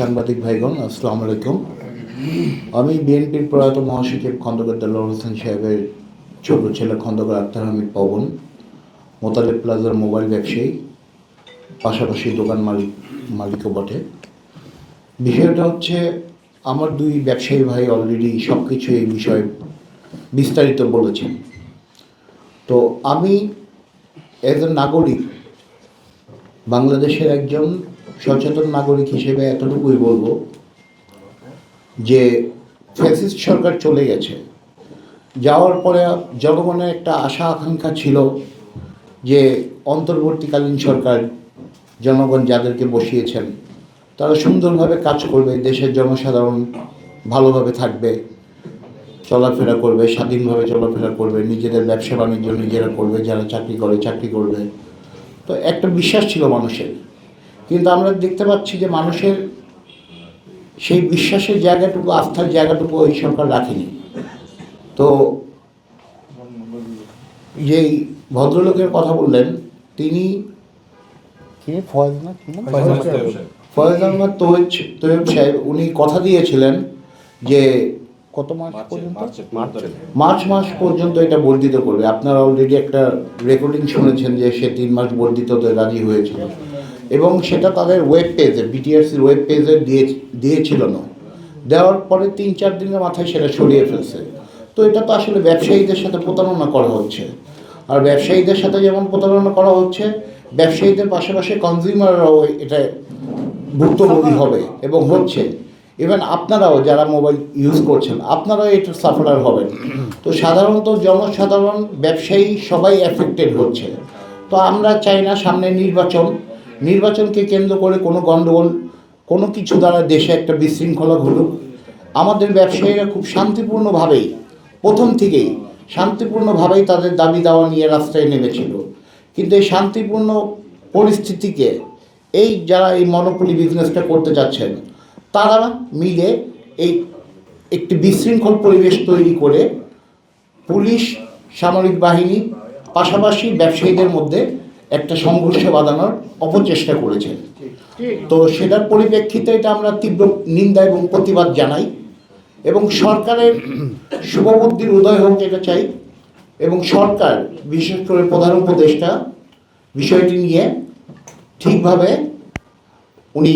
সাংবাদিক ভাইগণ, আসসালামু আলাইকুম। আমি বিএনপির প্রয়াত মহাসচিব খন্দকার দেলোয়ার হোসেন সাহেবের ছোট ছেলে খন্দকার আক্তার হামিদ পবন, মোতালেব প্লাজার মোবাইল ব্যবসায়ী, পাশাপাশি দোকান মালিক, মালিকও বটে। বিষয়টা হচ্ছে, আমার দুই ব্যবসায়ী ভাই অলরেডি সব কিছু এই বিষয়ে বিস্তারিত বলেছেন। তো আমি এজ এ নাগরিক বাংলাদেশের একজন সচেতন নাগরিক হিসেবে এতটুকুই বলব যে ফ্যাসিস্ট সরকার চলে গেছে। যাওয়ার পরে জনগণের একটা আশা আকাঙ্ক্ষা ছিল যে অন্তর্বর্তীকালীন সরকার জনগণ যাদেরকে বসিয়েছেন, তারা সুন্দরভাবে কাজ করবে, দেশের জনসাধারণ ভালোভাবে থাকবে, চলাফেরা করবে, স্বাধীনভাবে চলাফেরা করবে, নিজেদের ব্যবসা বাণিজ্য নিজেরা করবে, যারা চাকরি করে চাকরি করবে। তো একটা বিশ্বাস ছিল মানুষের। কিন্তু আমরা দেখতে পাচ্ছি যে মানুষের সেই বিশ্বাসের জায়গাটুকু আস্থার জায়গাটুকু ওই সরকার রাখেনি। তো যেই ভদ্রলোকের কথা বললেন তিনি কে? ফয়েজ? আহমদ তৈব সাহেব উনি কথা দিয়েছিলেন যে কত মাস পর্যন্ত? মার্চ মাস পর্যন্ত এটা বর্ধিত করবে। আপনারা অলরেডি একটা রেকর্ডিং শুনেছেন যে সে তিন মাস বর্ধিততে রাজি হয়েছিল। এবং সেটা তাদের ওয়েব পেজে বিটিআরসির ওয়েব পেজে দিয়ে দিয়েছিল না। দেওয়ার পরে তিন চার দিনের মাথায় সেটা সরিয়ে ফেলছে। তো এটা তো আসলে ব্যবসায়ীদের সাথে প্রতারণা করা হচ্ছে। আর ব্যবসায়ীদের সাথে যেমন প্রতারণা করা হচ্ছে ব্যবসায়ীদের পাশাপাশি কনজিউমাররাও এটা ভুক্তভোগী হবে এবং হচ্ছে। ইভেন আপনারাও যারা মোবাইল ইউজ করছেন, আপনারাও এটা সাফারার হবেন। তো সাধারণত জনসাধারণ, ব্যবসায়ী সবাই অ্যাফেক্টেড হচ্ছে। তো আমরা চাই না সামনে নির্বাচন। নির্বাচনকে কেন্দ্র করে কোনো গণ্ডগোল কোনো কিছু দ্বারা দেশে একটা বিশৃঙ্খলা ঘটুক। আমাদের ব্যবসায়ীরা খুব শান্তিপূর্ণভাবেই, প্রথম থেকেই শান্তিপূর্ণভাবেই তাদের দাবি দাওয়া নিয়ে রাস্তায় নেমেছিল। কিন্তু এই শান্তিপূর্ণ পরিস্থিতিকে, এই যারা এই মনোপলি বিজনেসটা করতে যাচ্ছেন তারা মিলে এই একটি বিশৃঙ্খল পরিবেশ তৈরি করে পুলিশ, সামরিক বাহিনী, পাশাপাশি ব্যবসায়ীদের মধ্যে একটা সংঘর্ষে বাঁধানোর অপচেষ্টা করেছে। তো সেটার পরিপ্রেক্ষিতে এটা আমরা তীব্র নিন্দা এবং প্রতিবাদ জানাই এবং সরকারের শুভবুদ্ধির উদয় হোক এটা চাই এবং সরকার, বিশেষ করে প্রধান উপদেষ্টা বিষয়টি নিয়ে ঠিকভাবে উনি